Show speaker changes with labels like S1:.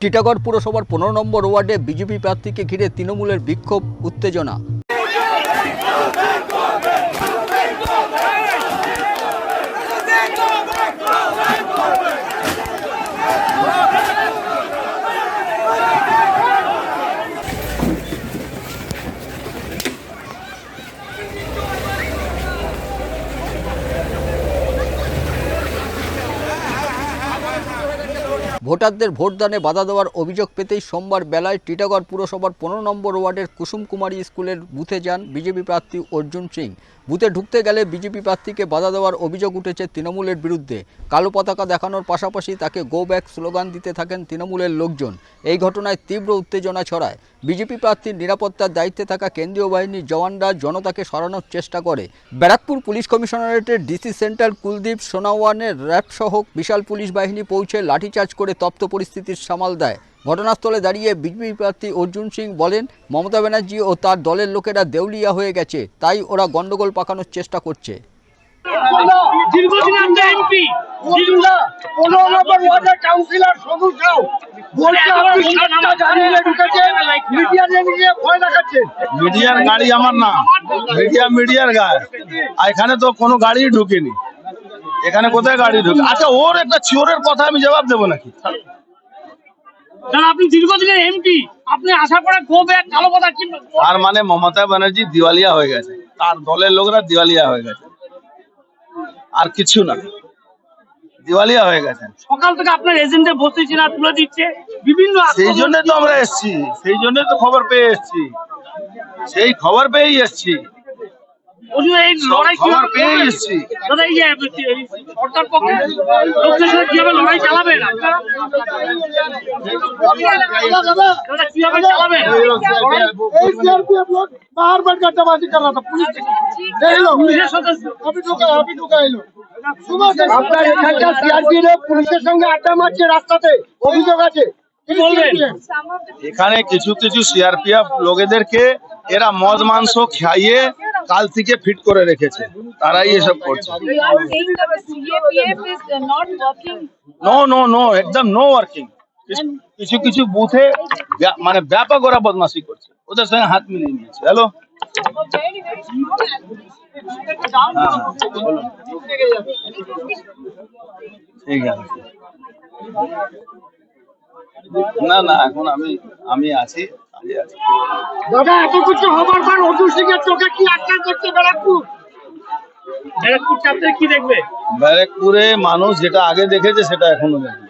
S1: টিটাগড় পুরসভার পনেরো নম্বর ওয়ার্ডে বিজেপি প্রার্থীকে ঘিরে তৃণমূলের বিক্ষোভ উত্তেজনা। ভোটারদের ভোটদানে বাধা দেওয়ার অভিযোগ পেতেই সোমবার বেলায় টিটাগড় পুরসভার পনেরো নম্বর ওয়ার্ডের কুসুম কুমারী স্কুলের বুথে যান বিজেপি প্রার্থী অর্জুন সিং। বুথে ঢুকতে গেলে বিজেপি প্রার্থীকে বাধা দেওয়ার অভিযোগ উঠেছে তৃণমূলের বিরুদ্ধে। কালো পতাকা দেখানোর পাশাপাশি তাকে গো ব্যাক স্লোগান দিতে থাকেন তৃণমূলের লোকজন। এই ঘটনায় তীব্র উত্তেজনা ছড়ায়। বিজেপি প্রার্থীর নিরাপত্তার দায়িত্বে থাকা কেন্দ্রীয় বাহিনীর জওয়ানরা জনতাকে সরানোর চেষ্টা করে। ব্যারাকপুর পুলিশ কমিশনারেটের ডিসি সেন্টার কুলদীপ সোনাওয়ানের র্যাব সহ বিশাল পুলিশ বাহিনী পৌঁছে লাঠিচার্জ করে তপ্ত পরিস্থিতির সামাল দেয়। ঘটনাস্থলে দাঁড়িয়ে বিজেপি প্রার্থী অর্জুন সিং বলেন মমতা ব্যানার্জি ও তার দলের লোকেরা দেউলিয়া হয়ে গেছে তাই ওরা গন্ডগোল পাকানোর চেষ্টা করছে।
S2: গাড়ি
S3: মিডিয়ার গাড়ি আমার না। মিডিয়া মিডিয়ার গায়ে আর এখানে তো কোনো গাড়ি ঢুকেনি। এখানে কোথায় গাড়ি ঢুকে? আচ্ছা ওর একটা চিওরের কথা আমি জবাব দেবো নাকি?
S4: দাদা আপনি দীর্ঘদিনের এমপি আপনি আসার পরে গো ব্যাগ কালো পতাকা কি
S3: তার মানে মমতা ব্যানার্জি দিওয়ালিয়া হয়ে গেছে। তার দলের লোকরা দিওয়ালিয়া হয়ে গেছে। আর কিছু না। দিওয়ালিয়া হয়ে গেছে।
S4: সকাল থেকে আপনার এজেন্টে তুলে দিচ্ছে। বিভিন্ন
S3: সেই জন্য তো আমরা এসছি। সেই জন্য তো খবর পেয়ে এসছি। সেই খবর পেয়েই এসছি।
S4: ওই যে এই লড়াই
S3: খবর
S4: কিভাবে
S3: পেয়ে
S4: করবেন?
S3: এসছি
S4: দাদা এই যে এই সরকার পক্ষে লোকদের সাথে কিভাবে লড়াই চালাবেন আপনারা দাদা কিভাবে চালাবেন
S2: এই সিআরপিএফ লোক বারবার গাড্ডাবাজি कर रहा था पुलिस এই লো
S4: পুলিশের সদস্য
S2: अभी ঢুকা अभी ঢুকা এলো আপনার এখানকার সিআরপিএফ পুলিশের সঙ্গে আড্ডা মারছে রাস্তাতে অভিযোগ আছে
S4: কি বলবেন?
S3: এখানে কিছু কিছু সিআরপিএফ লোকেদেরকে এরা মদ মাংস খাইয়ে কাল থেকে ফিট করে রেখেছে। তারাই এসব করছে. নো নো নো একদম নো ওয়ার্কিং কিছু কিছু বুথে মানে ব্যাপক ওরা বদমাশি করছে। ওদের সঙ্গে হাত মিলিয়ে নিয়েছে। হ্যালো হ্যাঁ। ঠিক আছে। না না, এখন আমি আমি আছি।
S2: দাদা, এত কিছু হবার পর অর্জুন সিং এর চোখে কি আটকান করছে ব্যারাকপুর?
S4: ব্যারাকপুর চাপতে কি দেখবে?
S3: ব্যারাকপুরে মানুষ যেটা আগে দেখেছে সেটা এখনও দেখে